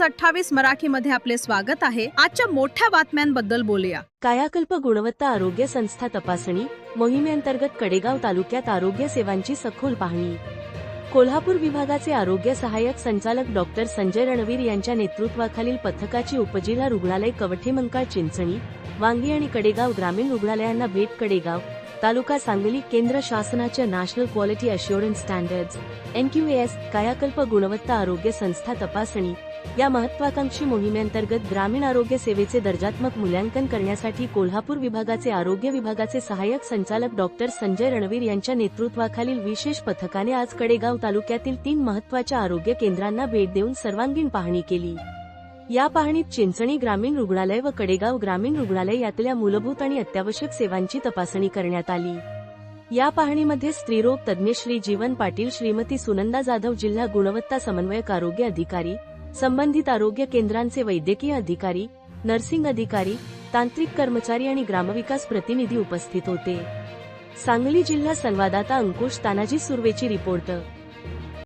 News अठ्ठावीस मराठी मध्ये आपले स्वागत आहे. आजच्या मोठ्या बातम्यांबद्दल बोलूया. कायाकल्प गुणवत्ता आरोग्य संस्था तपासणी मोहिमेअंतर्गत कडेगाव तालुक्यात आरोग्य सेवांची सखोल पाहणी. कोल्हापूर विभागाचे आरोग्य सहाय्यक संचालक डॉक्टर संजय रणवीर यांच्या नेतृत्वाखालील पथकाची उपजिल्हा रुग्णालय कवठेमंकाळ चिंचणी वांगी आणि कडेगाव ग्रामीण रुग्णालयांना भेट कडेगाव तालुका सांगली केंद्र शासनाच्या national quality assurance standards NQS Kayakalp गुणवत्ता आरोग्य संस्था तपासणी या महत्वाकांक्षी मोहिमेअंतर्गत ग्रामीण आरोग्य सेवेचे दर्जात्मक मूल्यांकन करण्यासाठी कोल्हापूर विभागाचे आरोग्य विभागाचे सहाय्यक संचालक डॉक्टर संजय रणवीर यांच्या नेतृत्वाखालील विशेष पथकाने आज कडेगाव तालुक्यातील तीन महत्त्वाच्या आरोग्य केंद्रांना भेट देऊन सर्वांगीण पाहणी केली. या पाहणीत चिंचणी ग्रामीण रुग्णालय व कडेगाव ग्रामीण रुग्णालय यातल्या मूलभूत आणि अत्यावश्यक सेवांची तपासणी करण्यात आली. या पाहणीमध्ये स्त्रीरोग तज्ज्ञ श्री जीवन पाटील श्रीमती सुनंदा जाधव जिल्हा गुणवत्ता समन्वयक आरोग्य अधिकारी संबंधित आरोग्य केंद्रांचे वैद्यकीय अधिकारी नर्सिंग अधिकारी तांत्रिक कर्मचारी आणि ग्रामविकास प्रतिनिधी उपस्थित होते. सांगली जिल्हा संवाददाता अंकुश तानाजी सुर्वेची रिपोर्ट.